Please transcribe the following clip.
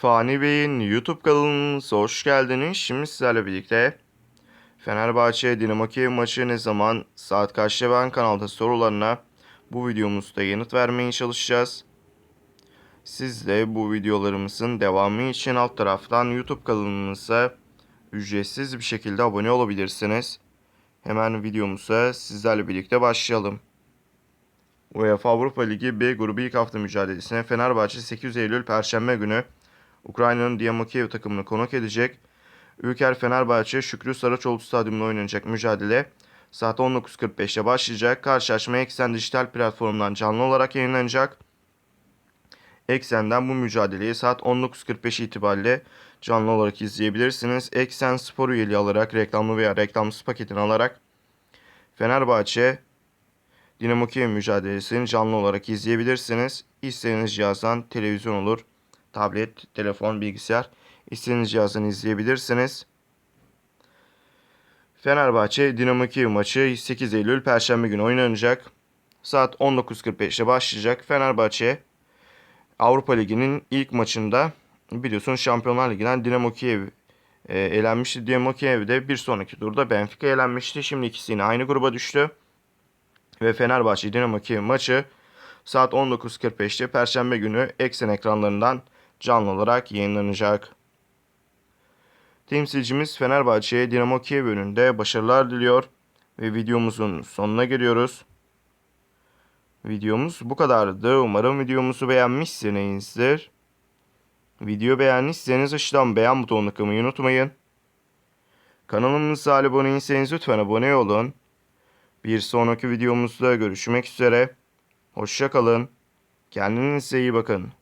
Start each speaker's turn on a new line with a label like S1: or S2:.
S1: Fani Bey'in YouTube kanalımıza hoş geldiniz. Şimdi sizlerle birlikte Fenerbahçe Dinamo Kiev maçı ne zaman saat kaçta ben kanalda sorularına bu videomuzda yanıt vermeye çalışacağız. Siz de bu videolarımızın devamı için alt taraftan YouTube kanalımıza ücretsiz bir şekilde abone olabilirsiniz. Hemen videomuza sizlerle birlikte başlayalım. UEFA Avrupa Ligi B grubu ilk hafta mücadelesine Fenerbahçe 8 Eylül Perşembe günü Ukrayna'nın Dinamo Kiev takımını konuk edecek. Ülker Fenerbahçe Şükrü Saraçoğlu Stadyumunda oynanacak mücadele saat 19.45'te başlayacak. Karşılaşma Eksen dijital platformundan canlı olarak yayınlanacak. Eksen'den bu mücadeleyi saat 19.45 itibariyle canlı olarak izleyebilirsiniz. Eksen spor üyeliği alarak reklamlı veya reklamsız paketini alarak Fenerbahçe Dinamo Kiev mücadelesini canlı olarak izleyebilirsiniz. İstediğiniz cihazdan televizyon olur, tablet, telefon, bilgisayar istediğiniz cihazdan izleyebilirsiniz. Fenerbahçe Dinamo Kiev maçı 8 Eylül Perşembe günü oynanacak. Saat 19.45'te başlayacak. Fenerbahçe Avrupa Ligi'nin ilk maçında biliyorsunuz Şampiyonlar Ligi'nden Dinamo Kiev e, elenmişti. Dinamo Kiev'de bir sonraki turda Benfica elenmişti. Şimdi ikisi yine aynı gruba düştü. Ve Fenerbahçe Dinamo Kiev maçı saat 19.45'te Perşembe günü Eksen ekranlarından canlı olarak yayınlanacak. Temsilcimiz Fenerbahçe'ye Dinamo Kiev önünde başarılar diliyor ve videomuzun sonuna geliyoruz. Videomuz bu kadardı. Umarım videomuzu beğenmişsinizdir. Video beğendiyseniz aşağıdan beğen butonuna tıklamayı unutmayın. Kanalımıza abone değilseniz lütfen abone olun. Bir sonraki videomuzda görüşmek üzere. Hoşça kalın. Kendinize iyi bakın.